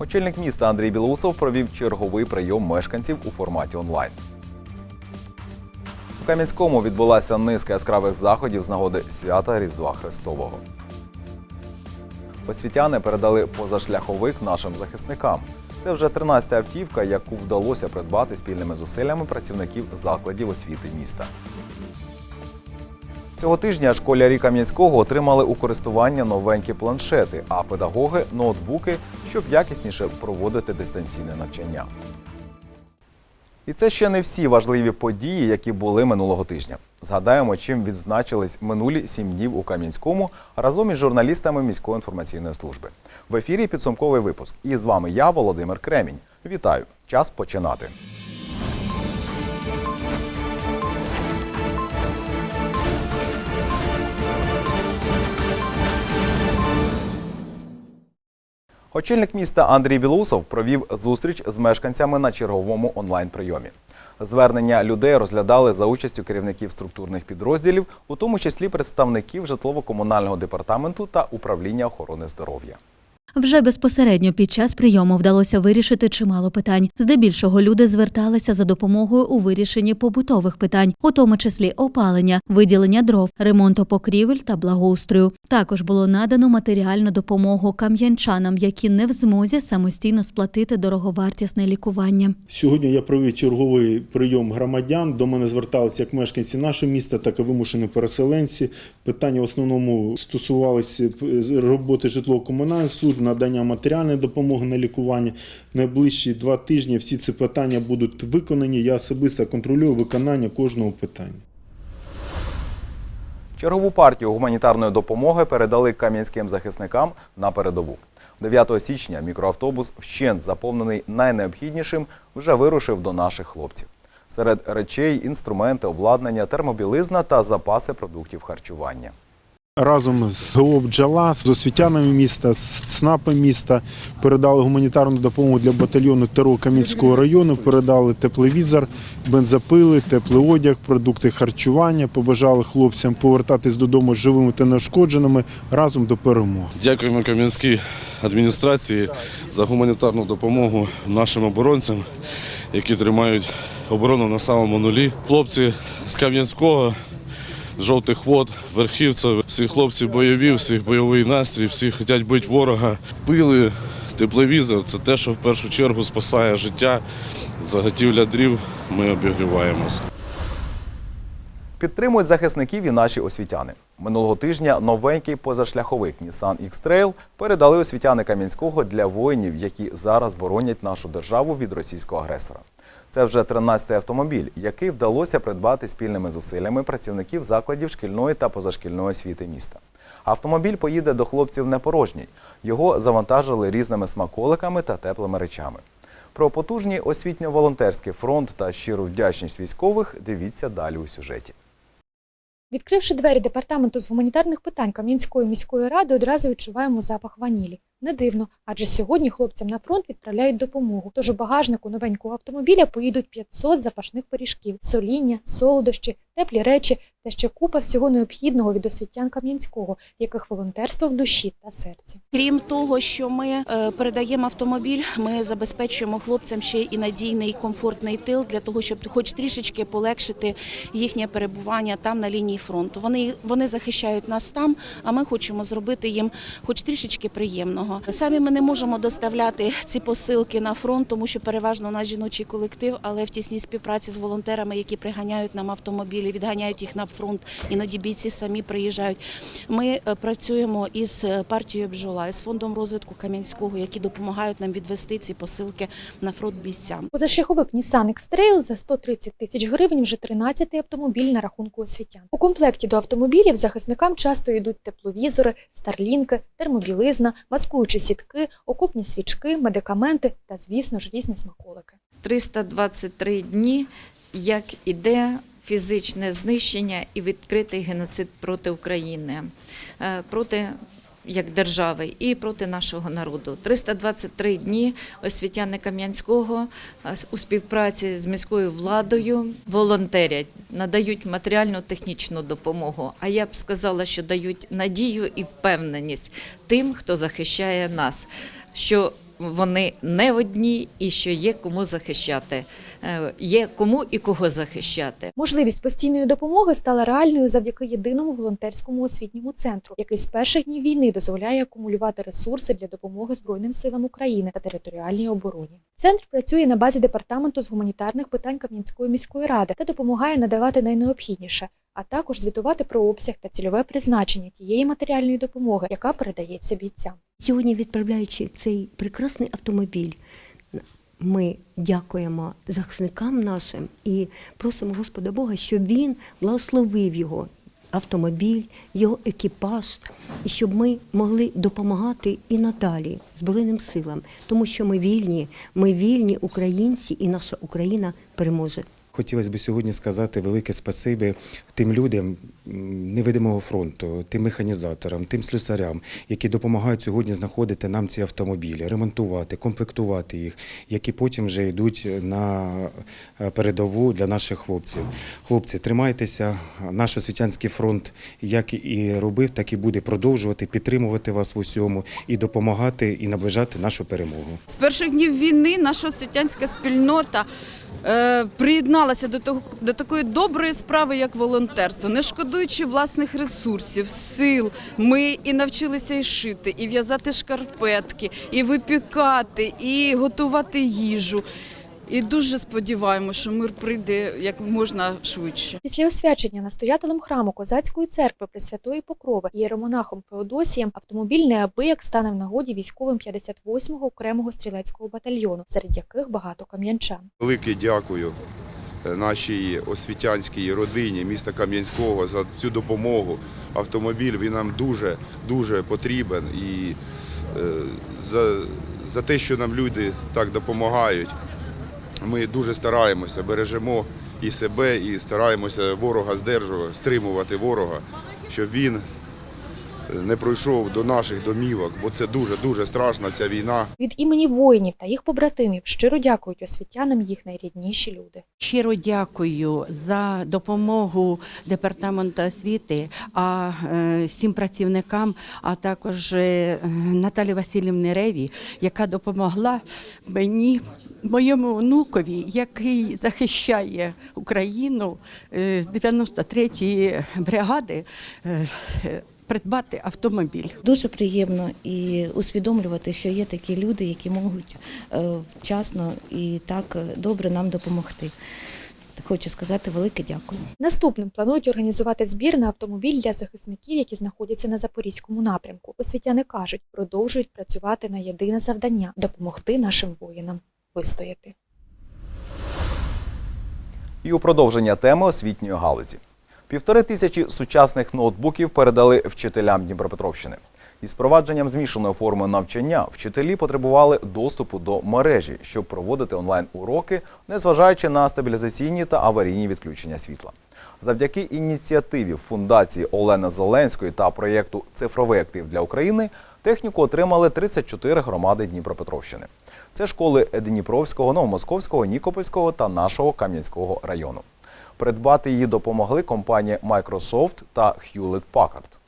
Очільник міста Андрій Білоусов провів черговий прийом мешканців у форматі онлайн. У Кам'янському відбулася низка яскравих заходів з нагоди свята Різдва Христового. Освітяни передали позашляховик нашим захисникам. Це вже 13-та автівка, яку вдалося придбати спільними зусиллями працівників закладів освіти міста. Цього тижня школярі Кам'янського отримали у користування новенькі планшети, а педагоги ноутбуки, щоб якісніше проводити дистанційне навчання. І це ще не всі важливі події, які були минулого тижня. Згадаємо, чим відзначились минулі сім днів у Кам'янському разом із журналістами міської інформаційної служби. В ефірі підсумковий випуск. І з вами я, Володимир Кремінь. Вітаю! Час починати. Очільник міста Андрій Білусов провів зустріч з мешканцями на черговому онлайн-прийомі. Звернення людей розглядали за участю керівників структурних підрозділів, у тому числі представників житлово-комунального департаменту та управління охорони здоров'я. Вже безпосередньо під час прийому вдалося вирішити чимало питань. Здебільшого люди зверталися за допомогою у вирішенні побутових питань, у тому числі опалення, виділення дров, ремонту покрівель та благоустрою. Також було надано матеріальну допомогу кам'янчанам, які не в змозі самостійно сплатити дороговартісне лікування. Сьогодні я провів черговий прийом громадян. До мене зверталися як мешканці нашого міста, так і вимушені переселенці. Питання в основному стосувалися роботи житлово-комунальної служби, надання матеріальної допомоги на лікування. Найближчі два тижні всі ці питання будуть виконані. Я особисто контролюю виконання кожного питання. Чергову партію гуманітарної допомоги передали кам'янським захисникам на передову. 9 січня мікроавтобус, вщент заповнений найнеобхіднішим, вже вирушив до наших хлопців. Серед речей інструменти, обладнання, термобілизна та запаси продуктів харчування. Разом з ГО «Бджола», з освітянами міста, з ЦНАПом міста передали гуманітарну допомогу для батальйону ТРО Кам'янського району, передали тепловізор, бензопили, теплий одяг, продукти харчування. Побажали хлопцям повертатись додому живими та неушкодженими разом до перемоги. Дякуємо Кам'янській адміністрації за гуманітарну допомогу нашим оборонцям, які тримають оборону на самому нулі. Хлопці з Кам'янського, з жовтих вод, верхівців, всі хлопці бойові, всіх бойовий настрій, всі хочуть бити ворога. Пили, тепловізор це те, що в першу чергу спасає життя. Заготівля дрів ми обігріваємося. Підтримують захисників і наші освітяни. Минулого тижня новенький позашляховик Nissan X-Trail передали освітяни Кам'янського для воїнів, які зараз боронять нашу державу від російського агресора. Це вже 13-й автомобіль, який вдалося придбати спільними зусиллями працівників закладів шкільної та позашкільної освіти міста. Автомобіль поїде до хлопців не порожній. Його завантажили різними смаколиками та теплими речами. Про потужний освітньо-волонтерський фронт та щиру вдячність військових дивіться далі у сюжеті. Відкривши двері департаменту з гуманітарних питань Кам'янської міської ради, одразу відчуваємо запах ванілі. Не дивно, адже сьогодні хлопцям на фронт відправляють допомогу. Тож у багажнику новенького автомобіля поїдуть 500 запашних пиріжків, соління, солодощі, теплі речі та ще купа всього необхідного від освітян Кам'янського, яких волонтерство в душі та серці. Крім того, що ми е, передаємо автомобіль, ми забезпечуємо хлопцям ще і надійний комфортний тил для того, щоб хоч трішечки полегшити їхнє перебування там на лінії фронту. Вони вони захищають нас там, а ми хочемо зробити їм хоч трішечки приємного. Самі ми не можемо доставляти ці посилки на фронт, тому що переважно у нас жіночий колектив, але в тісній співпраці з волонтерами, які приганяють нам автомобілі, відганяють їх на фронт. Іноді бійці самі приїжджають. Ми е, працюємо із е, партією бджола, із фондом розвитку Кам'янського, які допомагають нам відвести ці посилки на фронт бійцям. Позашляховик Nissan X-Trail за 130 тисяч гривень вже 13-й автомобіль на рахунку освітян. У комплекті до автомобілів захисникам часто йдуть тепловізори, старлінки, термобілизна, маскуючі сітки, окопні свічки, медикаменти та, звісно ж, різні смаколики. 323 дні, як іде фізичне знищення і відкритий геноцид проти України, е, проти як держави і проти нашого народу. 323 дні освітяни Кам'янського е, у співпраці з міською владою волонтерять, надають матеріальну технічну допомогу. А я б сказала, що дають надію і впевненість тим, хто захищає нас. що вони не одні і що є кому захищати, Е, є кому і кого захищати. Можливість постійної допомоги стала реальною завдяки єдиному волонтерському освітньому центру, який з перших днів війни дозволяє акумулювати ресурси для допомоги Збройним силам України та територіальній обороні. Центр працює на базі департаменту з гуманітарних питань Кам'янської міської ради та допомагає надавати найнеобхідніше, а також звітувати про обсяг та цільове призначення тієї матеріальної допомоги, яка передається бійцям. Сьогодні, відправляючи цей прекрасний автомобіль, ми дякуємо захисникам нашим і просимо Господа Бога, щоб він благословив його автомобіль, його екіпаж, і щоб ми могли допомагати і надалі Збройним силам, тому що ми вільні, ми вільні українці, і наша Україна переможе. Хотілося б сьогодні сказати велике спасибі тим людям невидимого фронту, тим механізаторам, тим слюсарям, які допомагають сьогодні знаходити нам ці автомобілі, ремонтувати, комплектувати їх, які потім вже йдуть на е, передову для наших хлопців. Хлопці, тримайтеся. Наш освітянський фронт, як і робив, так і буде продовжувати підтримувати вас в усьому і допомагати і наближати нашу перемогу. З перших днів війни наша освітянська спільнота приєдналася до, того, до такої доброї справи, як волонтерство, не шкодуючи власних ресурсів, сил. Ми і навчилися і шити, і в'язати шкарпетки, і випікати, і готувати їжу. І дуже сподіваємося, що мир прийде як можна швидше. Після освячення настоятелем храму Козацької церкви Пресвятої Покрови ієромонахом Феодосієм автомобіль неабияк стане в нагоді військовим 58-го окремого стрілецького батальйону, серед яких багато кам'янчан. Велике дякую е, нашій освітянській родині міста Кам'янського за цю допомогу. Автомобіль він нам дуже дуже потрібен і е, за, за те, що нам люди так допомагають. Ми дуже стараємося, бережемо і себе, і стараємося ворога здержувати, стримувати ворога, щоб він не пройшов до наших домівок, бо це дуже дуже страшна ця війна. Від імені воїнів та їх побратимів щиро дякують освітянам їх найрідніші люди. Щиро дякую за допомогу департаменту освіти, а е, всім працівникам, а також е, Наталі Васильівні Реві, яка допомогла мені, моєму онукові, який захищає Україну е, з 93-ї бригади. Придбати автомобіль. Дуже приємно і усвідомлювати, що є такі люди, які можуть е, вчасно і так е, добре нам допомогти. Хочу сказати велике дякую. Наступним планують організувати збір на автомобіль для захисників, які знаходяться на запорізькому напрямку. Освітяни кажуть, продовжують працювати на єдине завдання допомогти нашим воїнам вистояти. І у продовження теми освітньої галузі. Півтори тисячі сучасних ноутбуків передали вчителям Дніпропетровщини. Із впровадженням змішаної форми навчання вчителі потребували доступу до мережі, щоб проводити онлайн-уроки, незважаючи на стабілізаційні та аварійні відключення світла. Завдяки ініціативі Фундації Олени Зеленської та проєкту Цифровий актив для України техніку отримали 34 громади Дніпропетровщини. Це школи Дніпровського, Новомосковського, Нікопольського та нашого Кам'янського району. Придбати її допомогли компанії Microsoft та Hewlett Packard.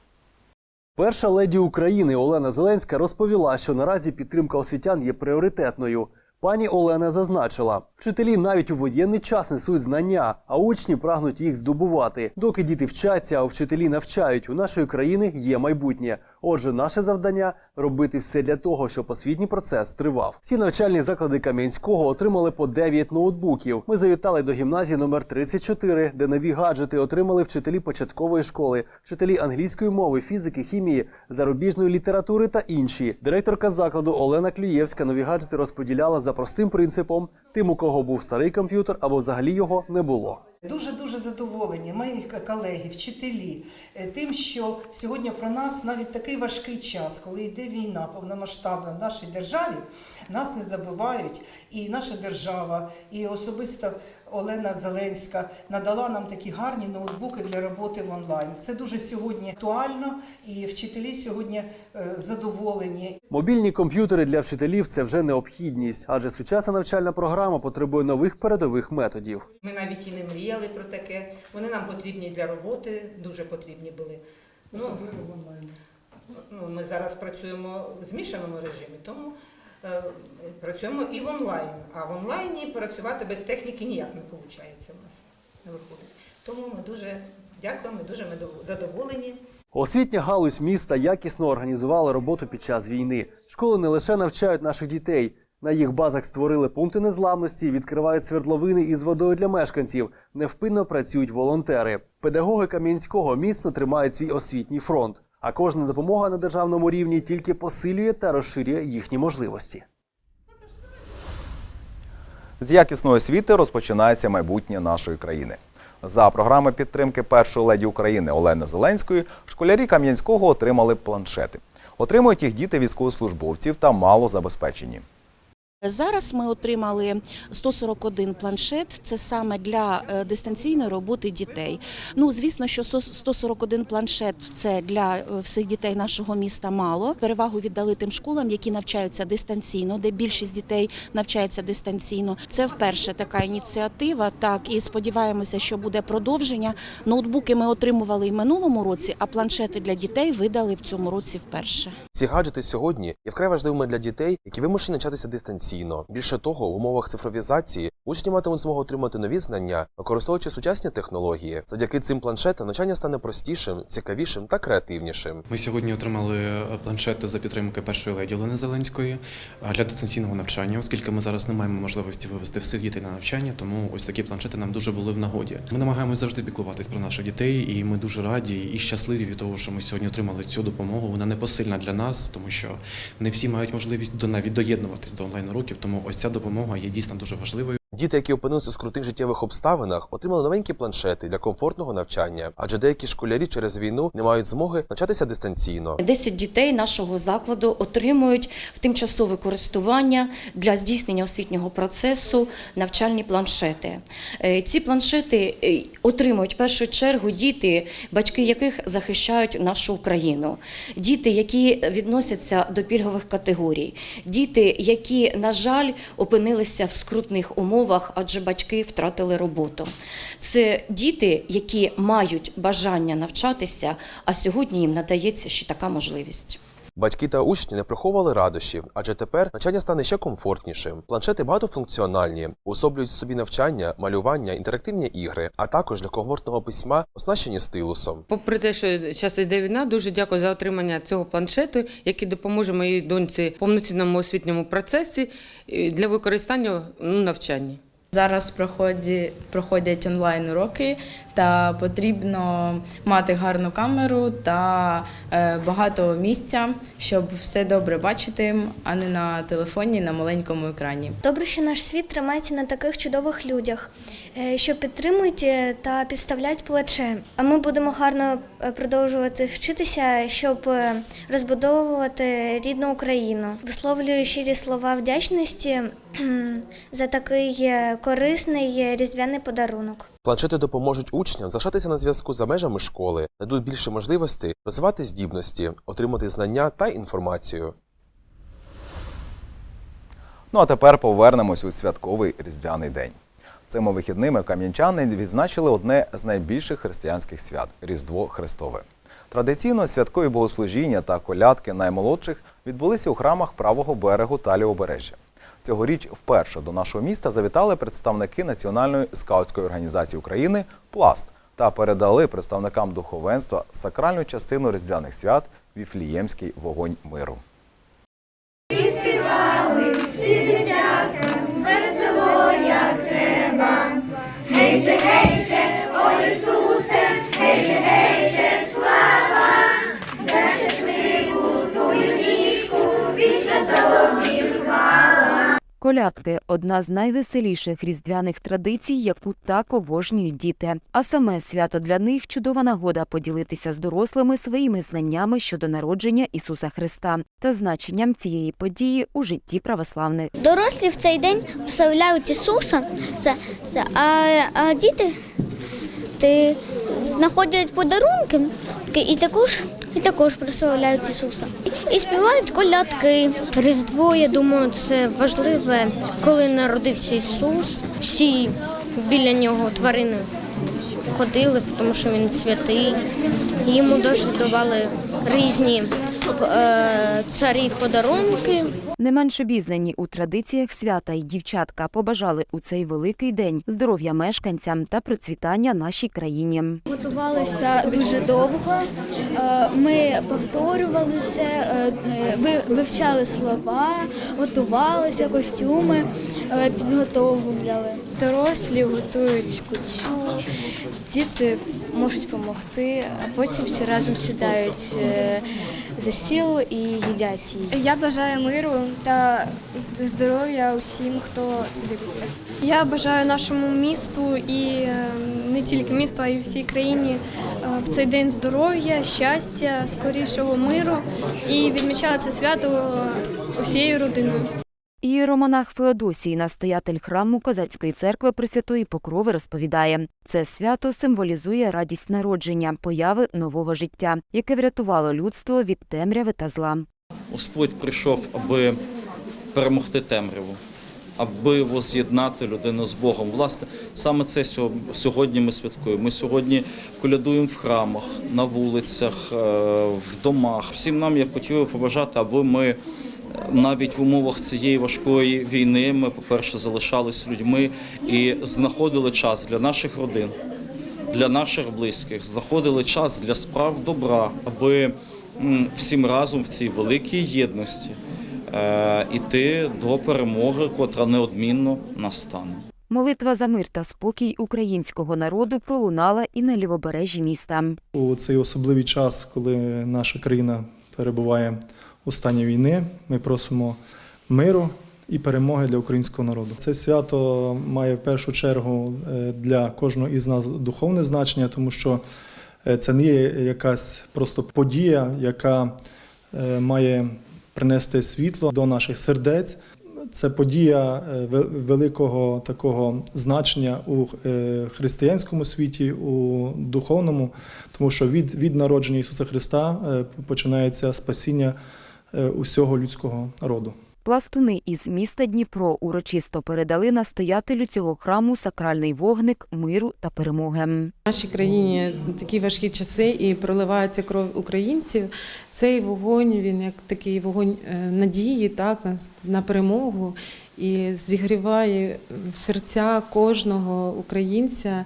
Перша леді України Олена Зеленська розповіла, що наразі підтримка освітян є пріоритетною. Пані Олена зазначила, вчителі навіть у воєнний час несуть знання, а учні прагнуть їх здобувати. Доки діти вчаться, а вчителі навчають, у нашої країни є майбутнє. Отже, наше завдання робити все для того, щоб освітній процес тривав. Всі навчальні заклади Кам'янського отримали по 9 ноутбуків. Ми завітали до гімназії номер 34, де нові гаджети отримали вчителі початкової школи, вчителі англійської мови, фізики, хімії, зарубіжної літератури та інші. Директорка закладу Олена Клюєвська нові гаджети розподіляла за простим принципом: тим, у кого був старий комп'ютер або взагалі його не було. Дуже дуже задоволені мої колеги, вчителі, е, тим, що сьогодні про нас навіть такий важкий час, коли йде війна повномасштабна в нашій державі, нас не забувають. І наша держава, і особисто Олена Зеленська надала нам такі гарні ноутбуки для роботи в онлайн. Це дуже сьогодні актуально, і вчителі сьогодні е, задоволені. Мобільні комп'ютери для вчителів це вже необхідність, адже сучасна навчальна програма потребує нових передових методів. Ми навіть і не мріяли про таке. Вони нам потрібні для роботи, дуже потрібні були. Ну, ну, ми зараз працюємо в змішаному режимі, тому працюємо і в онлайн. А в онлайні працювати без техніки ніяк не виходить у нас. Не виходить. Тому ми дуже дякуємо, дуже ми задоволені. Освітня галузь міста якісно організувала роботу під час війни. Школи не лише навчають наших дітей. На їх базах створили пункти незламності, відкривають свердловини із водою для мешканців. Невпинно працюють волонтери. Педагоги Кам'янського міцно тримають свій освітній фронт. А кожна допомога на державному рівні тільки посилює та розширює їхні можливості. З якісної освіти розпочинається майбутнє нашої країни. За програми підтримки першої леді України Олени Зеленської школярі Кам'янського отримали планшети. Отримують їх діти військовослужбовців та малозабезпечені. Зараз ми отримали 141 планшет. Це саме для е, дистанційної роботи дітей. Ну звісно, що 100 141 планшет це для е, всіх дітей нашого міста мало. Перевагу віддали тим школам, які навчаються дистанційно, де більшість дітей навчається дистанційно. Це вперше така ініціатива. Так і сподіваємося, що буде продовження. Ноутбуки ми отримували і минулому році, а планшети для дітей видали в цьому році вперше. Ці гаджети сьогодні є вкрай важливими для дітей, які вимушені навчатися дистанційно. Більше того, в умовах цифровізації учні матимуть змогу отримати нові знання, використовуючи сучасні технології. Завдяки цим планшетам навчання стане простішим, цікавішим та креативнішим. Ми сьогодні отримали е, планшети за підтримки першої леді Олени Зеленської для дистанційного навчання, оскільки ми зараз не маємо можливості вивести всіх дітей на навчання, тому ось такі планшети нам дуже були в нагоді. Ми намагаємось завжди піклуватись про наших дітей, і ми дуже раді і щасливі від того, що ми сьогодні отримали цю допомогу. Вона непосильна для нас, тому що не всі мають можливість до навіть доєднуватись до онлайн уроків. Тому ось ця допомога є дійсно дуже важливою. Діти, які опинилися у скрутних життєвих обставинах, отримали новенькі планшети для комфортного навчання, адже деякі школярі через війну не мають змоги навчатися дистанційно. 10 дітей нашого закладу отримують в тимчасове користування для здійснення освітнього процесу навчальні планшети. Е, Ці планшети е, отримують в першу чергу діти, батьки яких захищають нашу Україну, діти, які відносяться до пільгових категорій, діти, які, на жаль, опинилися в скрутних умовах, адже батьки втратили роботу. Це діти, які мають бажання навчатися, а сьогодні їм надається ще така можливість. Батьки та учні не приховували радощів, адже тепер навчання стане ще комфортнішим. Планшети багатофункціональні, уособлюють в собі навчання, малювання, інтерактивні ігри, а також для комфортного письма оснащені стилусом. Попри те, що зараз йде війна, дуже дякую за отримання цього планшету, який допоможе моїй доньці в повноцінному освітньому процесі е, для використання ну, навчанні. Зараз проходять онлайн уроки, та потрібно мати гарну камеру та е, багато місця, щоб все добре бачити, а не на телефоні на маленькому екрані. Добре, що наш світ тримається на таких чудових людях, е, що підтримують е, та підставляють плече. А ми будемо гарно продовжувати вчитися, щоб розбудовувати рідну Україну. Висловлюю щирі слова вдячності за такий е, корисний е, різдвяний подарунок. Планшети допоможуть учням залишатися на зв'язку за межами школи, дадуть більше можливостей розвивати здібності, отримати знання та інформацію. Ну а тепер повернемось у святковий різдвяний день. Цими вихідними кам'янчани відзначили одне з найбільших християнських свят Різдво Христове. Традиційно святкові богослужіння та колядки наймолодших відбулися у храмах правого берегу та лівобережжя. Цьогоріч вперше до нашого міста завітали представники Національної скаутської організації України Пласт та передали представникам духовенства сакральну частину різдвяних свят Віфліємський вогонь миру. Колядки одна з найвеселіших різдвяних традицій, яку так обожнюють діти. А саме свято для них чудова нагода поділитися з дорослими своїми знаннями щодо народження Ісуса Христа та значенням цієї події у житті православних. Дорослі в цей день прославляють Ісуса, це, це, а, а діти ти, знаходять подарунки і також, і також прославляють Ісуса. І, співають колядки. Різдво, я думаю, це важливе, коли народився Ісус. Всі біля нього тварини ходили, тому що він святий. Йому дуже давали різні е, царі подарунки. Не менш обізнані у традиціях свята й дівчатка побажали у цей великий день здоров'я мешканцям та процвітання нашій країні. Готувалися дуже довго. Е, Ми повторювали це, е, ви- вивчали слова, готувалися, костюми е, підготовували. Дорослі готують кутю, діти можуть допомогти, а потім всі разом сідають е, за стіл і їдять її. Я бажаю миру та здоров'я усім, хто це дивиться. Я бажаю нашому місту і е, не тільки місту, а й всій країні е, в цей день здоров'я, щастя, скорішого миру і відмічали це свято усією родиною. Ієромонах Феодосій, настоятель храму Козацької церкви Пресвятої Покрови, розповідає, це свято символізує радість народження, появи нового життя, яке врятувало людство від темряви та зла. Господь прийшов, аби перемогти темряву, аби воз'єднати людину з Богом. Власне, саме це сьо- сьогодні ми святкуємо. Ми сьогодні колядуємо в храмах, на вулицях, е, в домах. Всім нам я хотів побажати, аби ми навіть в умовах цієї важкої війни ми, по-перше, залишались людьми і знаходили час для наших родин, для наших близьких, знаходили час для справ добра, аби всім разом в цій великій єдності е, іти до перемоги, котра неодмінно настане. Молитва за мир та спокій українського народу пролунала і на лівобережжі міста. У цей особливий час, коли наша країна перебуває у стані війни, ми просимо миру і перемоги для українського народу. Це свято має в першу чергу е, для кожного із нас духовне значення, тому що е, це не є якась просто подія, яка е, має принести світло до наших сердець. Це подія великого такого значення у християнському світі, у духовному, тому що від, від народження Ісуса Христа починається спасіння усього людського роду. Пластуни із міста Дніпро урочисто передали настоятелю цього храму сакральний вогник миру та перемоги. В нашій країні такі важкі часи і проливається кров українців. Цей вогонь, він як такий вогонь е, надії, так, на, на перемогу і зігріває серця кожного українця,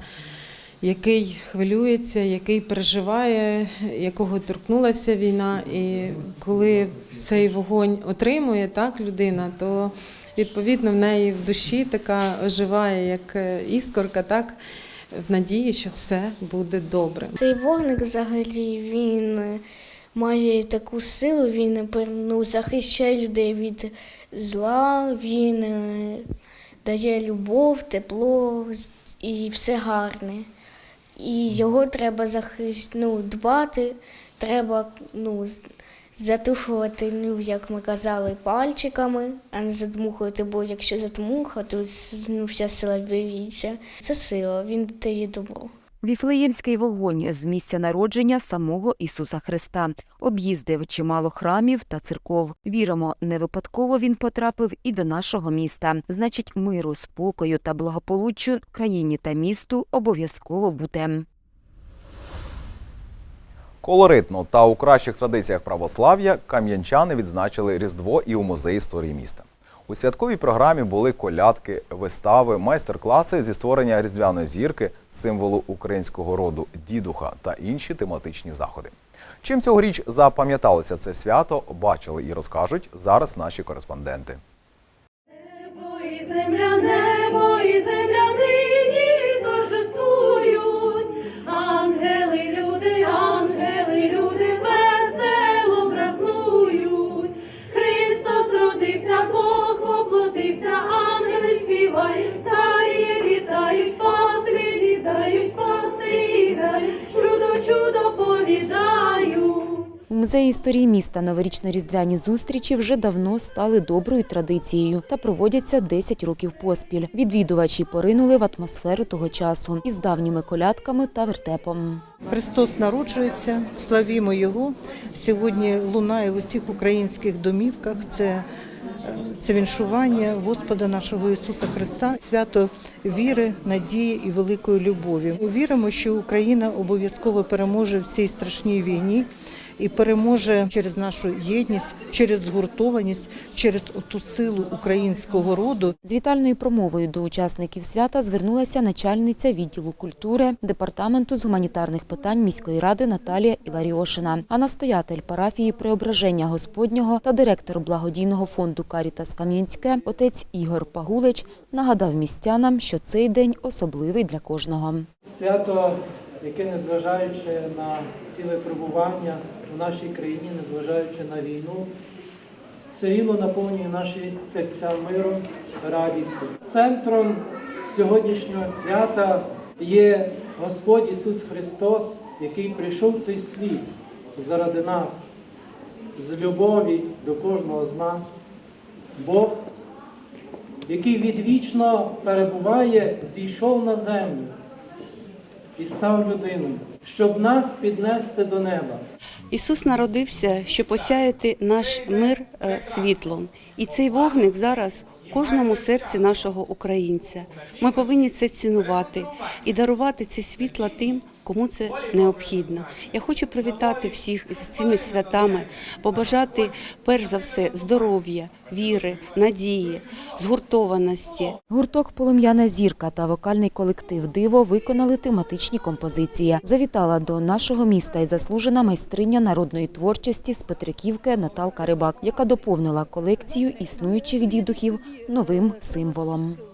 який хвилюється, який переживає, якого торкнулася війна. І коли цей вогонь отримує так, людина, то відповідно в неї в душі така оживає, як е, іскорка, так, в надії, що все буде добре. Цей вогник взагалі він е, має таку силу, він е, ну, захищає людей від зла, він дає любов, тепло і все гарне. І його треба захищ... ну, дбати, треба ну, затушувати, ну, як ми казали, пальчиками, а не задмухувати, бо якщо задмухати, ну, вся сила вивіється. Це сила, він дає добро. Віфлеємський вогонь з місця народження самого Ісуса Христа об'їздив чимало храмів та церков. Віримо, не випадково він потрапив і до нашого міста. Значить, миру, спокою та благополуччю країні та місту обов'язково бути. Колоритно та у кращих традиціях православ'я кам'янчани відзначили Різдво і у музеї історії міста. У святковій програмі були колядки, вистави, майстер-класи зі створення різдвяної зірки, символу українського роду дідуха та інші тематичні заходи. Чим цьогоріч запам'яталося це свято, бачили і розкажуть зараз наші кореспонденти. І земля, небо і земля нині торжествують. Ангели, люди, ангели, люди весело празнують. Христос родився, Бог воплотився, ангели співають, царі вітають, паслі літають, пастирі грають, чудо, чудо повідають. У музеї історії міста новорічно-різдвяні зустрічі вже давно стали доброю традицією та проводяться 10 років поспіль. Відвідувачі поринули в атмосферу того часу із давніми колядками та вертепом. Христос народжується, славімо Його. Сьогодні лунає в усіх українських домівках. Це, це віншування Господа нашого Ісуса Христа, свято віри, надії і великої любові. Ми віримо, що Україна обов'язково переможе в цій страшній війні, і переможе через нашу єдність, через згуртованість, через ту силу українського роду. З вітальною промовою до учасників свята звернулася начальниця відділу культури департаменту з гуманітарних питань міської ради Наталія Іларіошина, а настоятель парафії Преображення Господнього та директор благодійного фонду Карітас Кам'янське отець Ігор Пагулич нагадав містянам, що цей день особливий для кожного. Свято, яке незважаючи на ціле перебування в нашій країні, незважаючи на війну, все рівно наповнює наші серця миром, радістю. Центром сьогоднішнього свята є Господь Ісус Христос, який прийшов в цей світ заради нас, з любові до кожного з нас. Бог, який відвічно перебуває, зійшов на землю і став людиною, щоб нас піднести до неба. Ісус народився, щоб осяяти наш мир е, світлом. І цей вогник зараз в кожному серці нашого українця. Ми повинні це цінувати і дарувати ці світла тим, кому це необхідно. Я хочу привітати всіх з цими святами, побажати перш за все здоров'я, віри, надії, згуртованості. Гурток Полум'яна зірка та вокальний колектив Диво виконали тематичні композиції. Завітала до нашого міста і заслужена майстриня народної творчості з Петриківки Наталка Рибак, яка доповнила колекцію існуючих дідухів новим символом.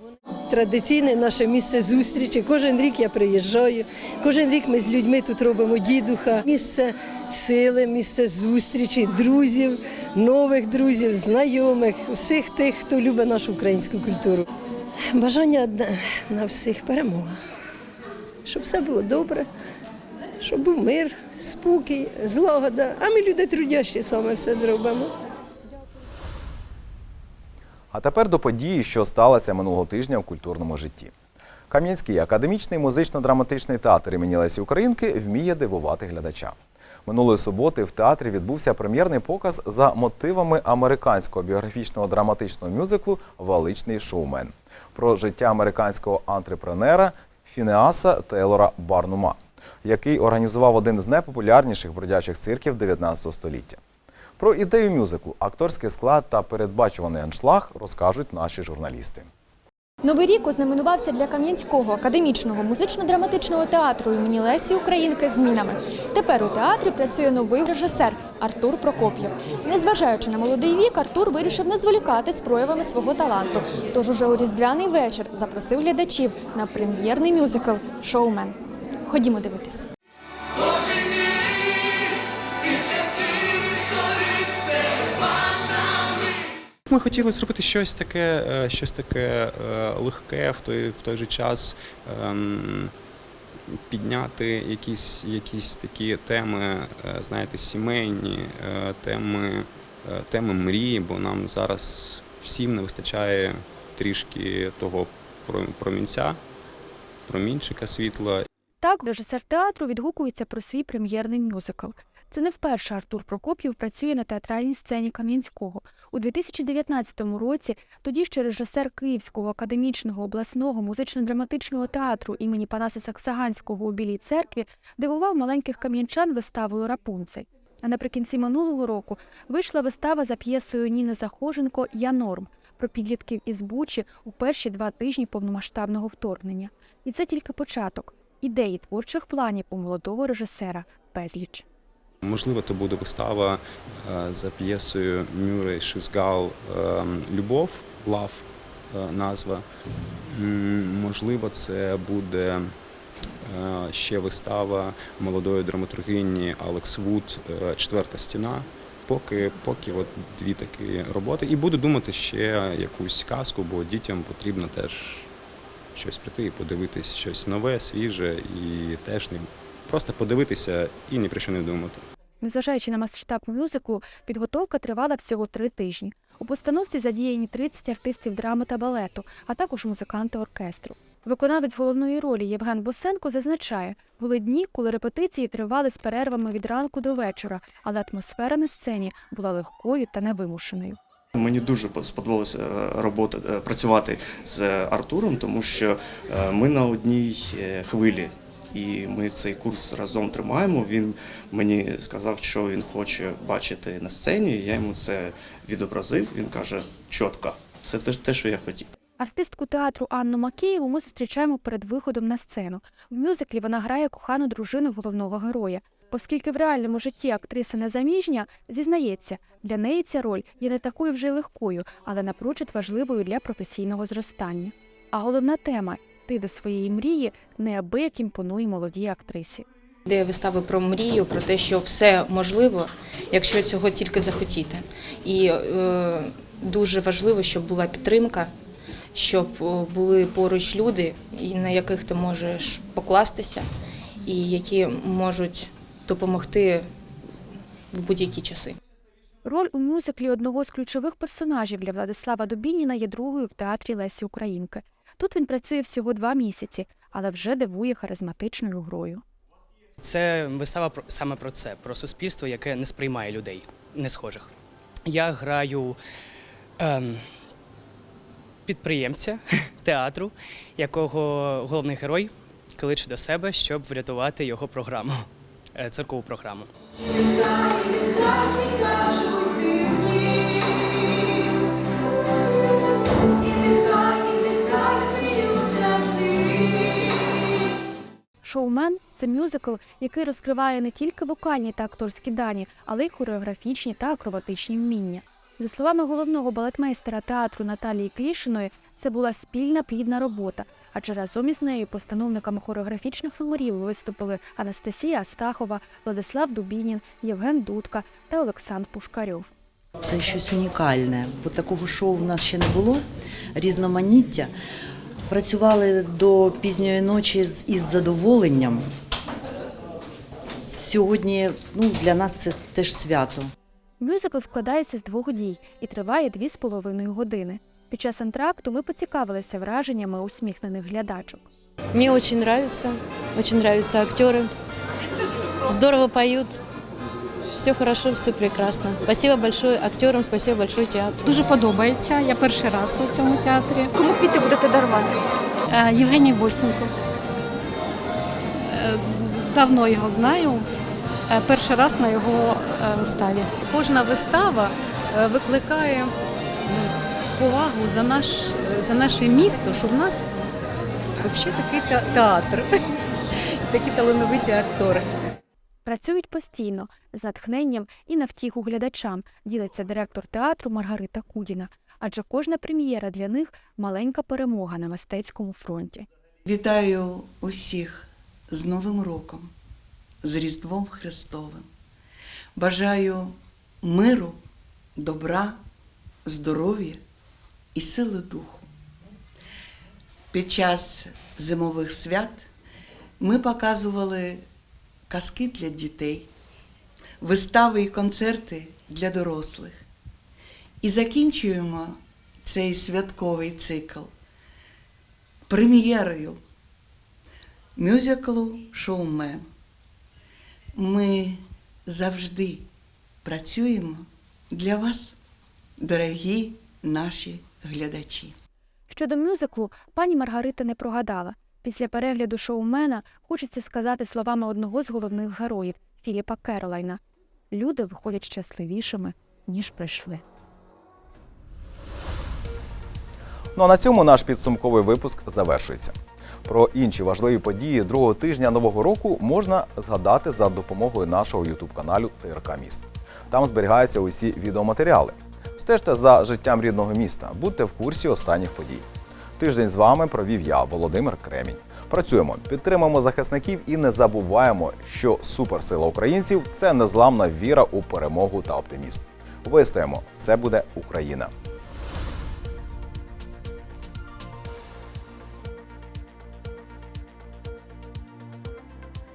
Традиційне наше місце зустрічі. Кожен рік я приїжджаю. Кожен рік ми з людьми тут робимо дідуха. Місце сили, місце зустрічі, друзів, нових друзів, знайомих, всіх тих, хто любить нашу українську культуру. Бажання одне на всіх перемога. Щоб все було добре, щоб був мир, спокій, злагода. А ми люди трудящі саме все зробимо. А тепер до події, що сталося минулого тижня в культурному житті. Кам'янський академічний музично-драматичний театр імені Лесі Українки вміє дивувати глядача. Минулої суботи в театрі відбувся прем'єрний показ за мотивами американського біографічного драматичного мюзиклу Величний шоумен про життя американського антрепренера Фінеаса Тейлора Барнума, який організував один з найпопулярніших бродячих цирків 19 століття. Про ідею мюзиклу, акторський склад та передбачуваний аншлаг розкажуть наші журналісти. Новий рік ознаменувався для Кам'янського академічного музично-драматичного театру імені Лесі Українки змінами. Тепер у театрі працює новий режисер Артур Прокоп'єв. Незважаючи на молодий вік, Артур вирішив не зволікати з проявами свого таланту. Тож уже у різдвяний вечір запросив глядачів на прем'єрний мюзикл Шоумен. Ходімо дивитись. Ми хотіли зробити щось таке, е, щось таке е, легке в той, в той же час. ем, Підняти якісь, якісь такі теми, е, знаєте, сімейні, теми, теми мрії, бо нам зараз всім не вистачає трішки того про- промінця, промінчика світла. Так, режисер театру відгукується про свій прем'єрний мюзикл. Це не вперше Артур Прокоп'єв працює на театральній сцені Кам'янського. У 2019 році тоді ще режисер Київського академічного обласного музично-драматичного театру імені Панаса Саксаганського у Білій церкві дивував маленьких кам'янчан виставою Рапунцель. А наприкінці минулого року вийшла вистава за п'єсою Ніни Захоженко Я норм про підлітків із Бучі у перші два тижні повномасштабного вторгнення. І це тільки початок. Ідеї творчих планів у молодого режисера безліч. Можливо, то буде вистава е, за п'єсою Мюррей Шизгал ем, Любов, Лав е, назва. Можливо, це буде е, ще вистава молодої драматургині Алекс Вуд е, Четверта стіна. Поки, поки от дві такі роботи. І буду думати ще якусь казку, бо дітям потрібно теж щось прийти і подивитись щось нове, свіже, і теж не просто подивитися і ні про що не думати. Незважаючи на масштаб мюзиклу, підготовка тривала всього три тижні. У постановці задіяні 30 артистів драми та балету, а також музиканти оркестру. Виконавець головної ролі Євген Босенко зазначає, були дні, коли репетиції тривали з перервами від ранку до вечора, але атмосфера на сцені була легкою та невимушеною. Мені дуже сподобалося е, робота е, працювати з Артуром, тому що е, ми на одній хвилі. І ми цей курс разом тримаємо. Він мені сказав, що він хоче бачити на сцені. Я йому це відобразив. Він каже: чітко, це те, те, що я хотів. Артистку театру Анну Макеєву ми зустрічаємо перед виходом на сцену. В мюзиклі вона грає кохану дружину головного героя. Оскільки в реальному житті актриса незаміжня, зізнається, для неї ця роль є не такою вже легкою, але напрочуд важливою для професійного зростання. А головна тема ти до своєї мрії неабияк імпонує молодій актрисі. Де вистави про мрію, про те, що все можливо, якщо цього тільки захотіти. І е, дуже важливо, щоб була підтримка, щоб е, були поруч люди, і на яких ти можеш покластися, і які можуть допомогти в будь-які часи. Роль у мюзиклі одного з ключових персонажів для Владислава Дубініна є другою в театрі Лесі Українки. Тут він працює всього два місяці, але вже дивує харизматичною грою. Це вистава про саме про це, про суспільство, яке не сприймає людей не схожих. Я граю ем, підприємця театру, якого головний герой кличе до себе, щоб врятувати його програму, е, циркову програму. Шоумен це мюзикл, який розкриває не тільки вокальні та акторські дані, але й хореографічні та акробатичні вміння. За словами головного балетмейстера театру Наталії Клішиної, це була спільна плідна робота, адже разом із нею постановниками хореографічних номерів виступили Анастасія Астахова, Владислав Дубінін, Євген Дудка та Олександр Пушкарьов. Це щось унікальне, бо такого шоу в нас ще не було. Різноманіття. Працювали до пізньої ночі з- із задоволенням. Сьогодні ну, для нас це теж свято. Мюзикл складається з двох дій і триває дві з половиною години. Під час антракту ми поцікавилися враженнями усміхнених глядачок. Мне очень нравится, очень нравятся актеры. Здорово поют. Все хорошо, все прекрасно. Спасибо большое актерам, спасибо большое театру. Дуже подобається. Я перший раз у цьому театрі. Кому квіти будете дарувати? Е, Євгеній Босенко. Е, Давно його знаю. Е, Перший раз на його виставі. Кожна вистава викликає повагу за, наш, за наше місто, що в нас взагалі такий театр, такі талановиті актори. Працюють постійно з натхненням і на втіху глядачам, ділиться директор театру Маргарита Кудіна. Адже кожна прем'єра для них маленька перемога на мистецькому фронті. Вітаю усіх з Новим роком, з Різдвом Христовим. Бажаю миру, добра, здоров'я і сили духу. Під час зимових свят ми показували казки для дітей, вистави і концерти для дорослих. І закінчуємо цей святковий цикл прем'єрою мюзиклу Шоумен. Ми завжди працюємо для вас, дорогі наші глядачі. Щодо мюзиклу, пані Маргарита не прогадала. Після перегляду шоумена хочеться сказати словами одного з головних героїв Філіпа Керолайна: люди виходять щасливішими, ніж прийшли. Ну а на цьому наш підсумковий випуск завершується. Про інші важливі події другого тижня нового року можна згадати за допомогою нашого ютуб каналу ТРК Міст. Там зберігаються усі відеоматеріали. Стежте за життям рідного міста, будьте в курсі останніх подій. Тиждень з вами провів я, Володимир Кремінь. Працюємо, підтримуємо захисників і не забуваємо, що суперсила українців це незламна віра у перемогу та оптимізм. Вистоїмо, все буде Україна.